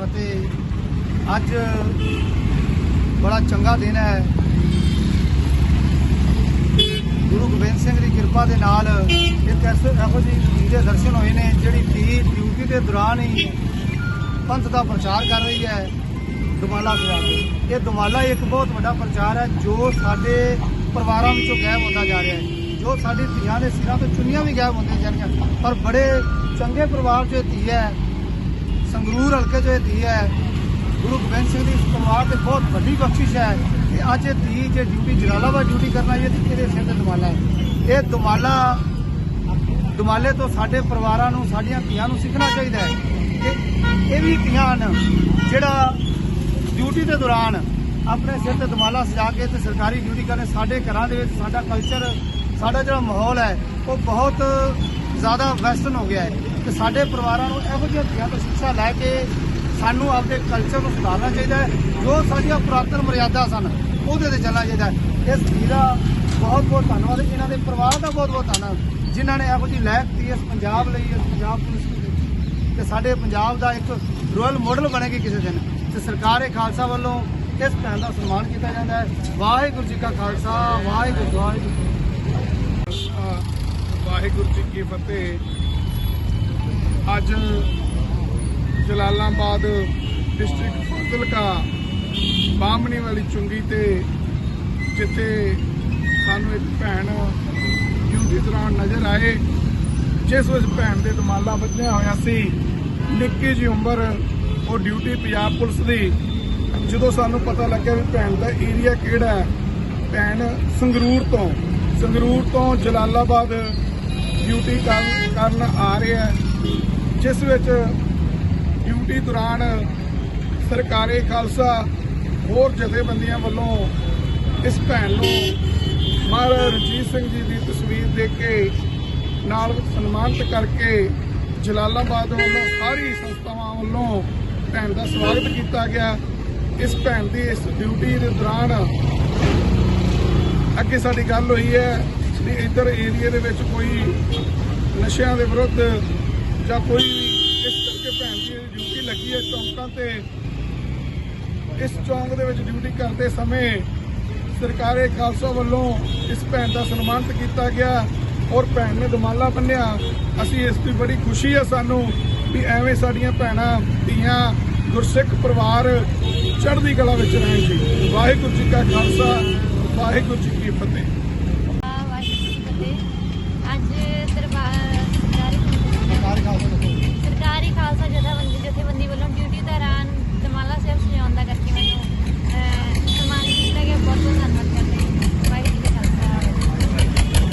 ਫਤਿਹ ਅੱਜ ਬੜਾ ਚੰਗਾ ਦਿਨ ਹੈ। ਗੁਰੂ ਗੋਬਿੰਦ ਸਿੰਘ ਦੀ ਕਿਰਪਾ ਦੇ ਨਾਲ ਇੱਕ ਇਹੋ ਜਿਹੀ ਧੀ ਦੇ ਦਰਸ਼ਨ ਹੋਏ ਨੇ, ਜਿਹੜੀ ਧੀ ਡਿਊਟੀ ਦੇ ਦੌਰਾਨ ਹੀ ਪੰਥ ਦਾ ਪ੍ਰਚਾਰ ਕਰ ਰਹੀ ਹੈ ਦੁਮਾਲਾ ਸਜਾ ਕੇ ਇਹ ਦੁਮਾਲਾ ਇੱਕ ਬਹੁਤ ਵੱਡਾ ਪ੍ਰਚਾਰ ਹੈ, ਜੋ ਸਾਡੇ ਪਰਿਵਾਰਾਂ ਵਿੱਚੋਂ ਗਾਇਬ ਹੁੰਦਾ ਜਾ ਰਿਹਾ ਹੈ। ਜੋ ਸਾਡੀ ਧੀਆਂ ਦੇ ਸਿਰਾਂ ਤੋਂ ਚੁੰਨੀਆਂ ਵੀ ਗਾਇਬ ਹੁੰਦੀਆਂ ਜਾ ਰਹੀਆਂ, ਪਰ ਬੜੇ ਚੰਗੇ ਪਰਿਵਾਰ 'ਚੋਂ ਇਹ ਧੀ ਹੈ ਸੰਗਰੂਰ ਹਲਕੇ 'ਚ ਇਹ ਧੀ ਹੈ। ਗੁਰੂ ਗੋਬਿੰਦ ਸਿੰਘ ਦੀ ਇਸ ਪਰਿਵਾਰ ਤੇ ਬਹੁਤ ਵੱਡੀ ਬਖਸ਼ਿਸ਼ ਹੈ ਕਿ ਅੱਜ ਇਹ ਧੀ ਜੇ ਡਿਊਟੀ ਜਲਾਲਾਬਾਦ ਡਿਊਟੀ ਕਰਨਾ ਇਹ ਤੇ ਇਹਦੇ ਸਿਰ ਤੇ ਦੁਮਾਲਾ ਹੈ। ਇਹ ਦੁਮਾਲਾ, ਦੁਮਾਲੇ ਤੋਂ ਸਾਡੇ ਪਰਿਵਾਰਾਂ ਨੂੰ, ਸਾਡੀਆਂ ਧੀਆਂ ਨੂੰ ਸਿੱਖਣਾ ਚਾਹੀਦਾ ਹੈ। ਕਿ ਇਹ ਵੀ ਧੀਆਂ ਹਨ ਜਿਹੜਾ ਡਿਊਟੀ ਦੇ ਦੌਰਾਨ ਆਪਣੇ ਸਿਰ ਤੇ ਦੁਮਾਲਾ ਸਜਾ ਕੇ ਤੇ ਸਰਕਾਰੀ ਡਿਊਟੀ ਕਰਨ, ਸਾਡੇ ਘਰਾਂ ਦੇ ਵਿੱਚ ਸਾਡਾ ਕਲਚਰ ਸਾਡਾ ਜਿਹੜਾ ਮਾਹੌਲ ਹੈ, ਉਹ ਬਹੁਤ ਜ਼ਿਆਦਾ ਵੈਸਟਰਨ ਹੋ ਗਿਆ ਹੈ। ਤੇ ਸਾਡੇ ਪਰਿਵਾਰਾਂ ਨੂੰ ਇਹੋ ਜਿਹੀਆਂ ਧੀਆਂ ਤੋਂ ਸਿੱਖਿਆ ਲੈ ਕੇ ਸਾਨੂੰ ਆਪਣੇ ਕਲਚਰ ਨੂੰ ਸੁਧਾਰਨਾ ਚਾਹੀਦਾ ਹੈ। ਜੋ ਸਾਡੀਆਂ ਪੁਰਾਤਨ ਮਰਿਆਦਾ ਸਨ ਉਹਦੇ ਤੇ ਚੱਲਣਾ ਚਾਹੀਦਾ ਇਸ ਧੀ ਦਾ ਬਹੁਤ ਬਹੁਤ ਧੰਨਵਾਦ। ਇਹਨਾਂ ਦੇ ਪਰਿਵਾਰ ਦਾ ਬਹੁਤ ਬਹੁਤ ਧੰਨਵਾਦ। ਜਿਨ੍ਹਾਂ ਨੇ ਇਹੋ ਜਿਹੀ ਲਾਇਕ ਧੀ ਇਸ ਪੰਜਾਬ ਲਈ ਇਸ ਪੰਜਾਬ ਪੁਲਿਸ ਲਈ ਤੇ ਸਾਡੇ ਪੰਜਾਬ ਦਾ ਇੱਕ ਰੋਲ ਮਾਡਲ ਬਣੇਗੀ ਕਿਸੇ ਦਿਨ। ਤੇ ਸਰਕਾਰ ਇਹ ਖਾਲਸਾ ਵੱਲੋਂ ਇਸ ਭੈਣ ਦਾ ਸਨਮਾਨ ਕੀਤਾ ਜਾਂਦਾ ਹੈ। ਵਾਹਿਗੁਰੂ ਜੀ ਕਾ ਖਾਲਸਾ ਵਾਹਿਗੁਰੂ ਵਾਹਿਗੁਰੂ ਖਾਲਸਾ, ਵਾਹਿਗੁਰੂ ਜੀ ਕੀ ਫਤਿਹ। ਅੱਜ ਜਲਾਲਾਬਾਦ ਡਿਸਟ੍ਰਿਕਟ ਫਾਜ਼ਿਲਕਾ ਬਾਹਮਣੀ ਵਾਲੀ ਚੁੰਗੀ ਤੇ ਜਿੱਥੇ ਸਾਨੂੰ ਇੱਕ ਭੈਣ ਡਿਊਟੀ ਦੌਰਾਨ ਨਜ਼ਰ ਆਏ, ਜਿਸ ਵਿੱਚ ਭੈਣ ਦੇ ਦਮਾਲਾ ਵੱਜਿਆ ਹੋਇਆ ਸੀ। ਨਿੱਕੀ ਜੀ ਉਮਰ, ਉਹ ਡਿਊਟੀ ਪੰਜਾਬ ਪੁਲਿਸ ਦੀ। ਜਦੋਂ ਸਾਨੂੰ ਪਤਾ ਲੱਗਿਆ ਵੀ ਭੈਣ ਦਾ ਏਰੀਆ ਕਿਹੜਾ ਹੈ, ਭੈਣ ਸੰਗਰੂਰ ਤੋਂ। ਸੰਗਰੂਰ ਤੋਂ ਜਲਾਲਾਬਾਦ ਡਿਊਟੀ ਕਰਨ ਆ ਰਿਹਾ ਹੈ। ਜਿਸ ਵਿੱਚ ਡਿਊਟੀ ਦੌਰਾਨ ਸਰਕਾਰੀ ਖਾਲਸਾ ਹੋਰ ਜਥੇਬੰਦੀਆਂ ਵੱਲੋਂ ਇਸ ਭੈਣ ਨੂੰ ਮਹਾਰਾਜਾ ਰਣਜੀਤ ਸਿੰਘ ਜੀ ਦੀ ਤਸਵੀਰ ਦੇ ਕੇ ਨਾਲ ਸਨਮਾਨਿਤ ਕਰਕੇ ਜਲਾਲਾਬਾਦ ਵੱਲੋਂ ਸਾਰੀ ਸੰਸਥਾਵਾਂ ਵੱਲੋਂ ਭੈਣ ਦਾ ਸਵਾਗਤ ਕੀਤਾ ਗਿਆ। ਇਸ ਭੈਣ ਦੀ ਇਸ ਡਿਊਟੀ ਦੇ ਦੌਰਾਨ ਅੱਗੇ ਸਾਡੀ ਗੱਲ ਹੋਈ ਹੈ ਵੀ ਇੱਧਰ ਏਰੀਆ ਦੇ ਵਿੱਚ ਕੋਈ ਨਸ਼ਿਆਂ ਦੇ ਵਿਰੁੱਧ ਜਾਂ ਕੋਈ ਵੀ ਇਸ ਕਰਕੇ ਭੈਣ ਦੀ ਡਿਊਟੀ ਲੱਗੀ ਹੈ ਚੌਂਕਾਂ ਤੇ, ਇਸ ਚੌਂਕ ਦੇ ਵਿੱਚ ਡਿਊਟੀ ਕਰਦੇ ਸਮੇਂ ਸਰਕਾਰੇ ਖਾਲਸਾ ਵੱਲੋਂ ਇਸ ਭੈਣ ਦਾ ਸਨਮਾਨਿਤ ਕੀਤਾ ਗਿਆ ਔਰ ਭੈਣ ਨੇ ਦਮਾਲਾ ਬੰਨਿਆ। ਅਸੀਂ ਇਸ ਦੀ ਬੜੀ ਖੁਸ਼ੀ ਹੈ ਸਾਨੂੰ ਵੀ ਐਵੇਂ ਸਾਡੀਆਂ ਭੈਣਾਂ, ਧੀਆਂ, ਗੁਰਸਿੱਖ ਪਰਿਵਾਰ ਚੜ੍ਹਦੀ ਕਲਾ ਵਿੱਚ ਰਹਿਣ ਜੀ। ਵਾਹਿਗੁਰੂ ਜੀ ਕਾ ਖਾਲਸਾ, ਵਾਹਿਗੁਰੂ ਜੀ ਕੀ ਫਤਿਹ। ਵਾਹਿਗੁਰੂ ਜੀ ਕੀ ਫਤਿਹ। ਅੱਜ ਦਰਬਾਰ